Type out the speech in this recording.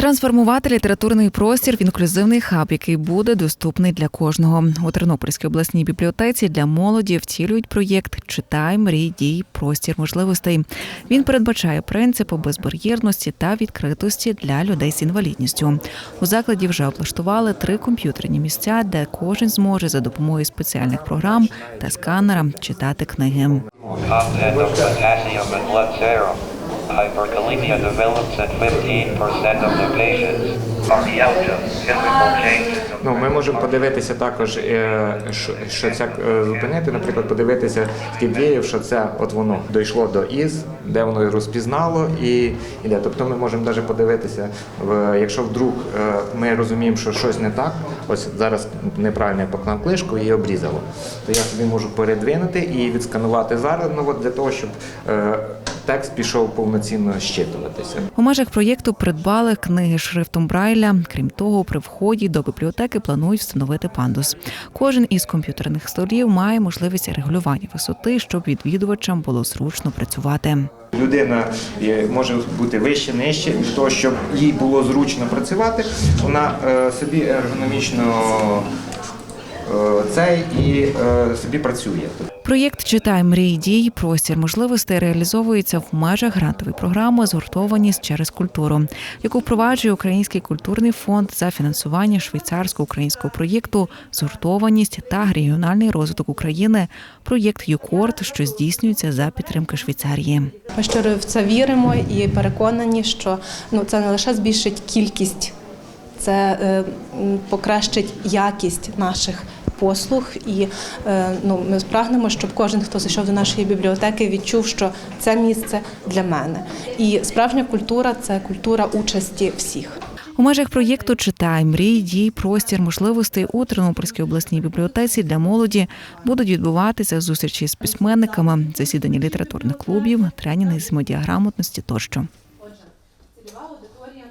Трансформувати літературний простір в інклюзивний хаб, який буде доступний для кожного. У Тернопільській обласній бібліотеці для молоді втілюють проєкт Читай, мрій, дій, простір можливостей. Він передбачає принципи безбар'єрності та відкритості для людей з інвалідністю. У закладі вже облаштували три комп'ютерні місця, де кожен зможе за допомогою спеціальних програм та сканера читати книги. Hyperkalemia develops in 15% of the patients. Ну, ми можемо подивитися також, е, що, це зупинити, наприклад, подивитися в Києві, що це от воно дійшло до із, де воно розпізнало і іде. Тобто ми можемо навіть подивитися, якщо вдруг е, ми розуміємо, що щось не так, ось зараз неправильно я поклав книжку і обрізало, то я собі можу передвинути і відсканувати зараз, ну для того, щоб е, текст пішов повноцінно щитуватися. У межах проєкту придбали книги шрифтом Брайля. Крім того, при вході до бібліотеки планують встановити пандус. Кожен із комп'ютерних столів має можливість регулювання висоти, щоб відвідувачам було зручно працювати. Людина може бути вище, нижче, для того, щоб їй було зручно працювати, вона е, собі ергономічно цей і е, собі працює. Проєкт Читай мрій дій простір можливостей реалізовується в межах грантової програми Згуртованість через культуру, яку впроваджує Український культурний фонд за фінансування швейцарсько-українського проєкту Згуртованість та регіональний розвиток України. Проєкт ЮКОРД, що здійснюється за підтримки Швейцарії. Ми щиро в це віримо і переконані, що ну це не лише збільшить кількість, це е, покращить якість наших послуг. І е, ну, ми прагнемо, щоб кожен, хто зайшов до нашої бібліотеки, відчув, що це місце для мене. І справжня культура це культура участі всіх. У межах проєкту Читай мрій, дій, простір можливостей у Тернопільській обласній бібліотеці для молоді будуть відбуватися зустрічі з письменниками, засідання літературних клубів, тренінги з медіаграмотності тощо.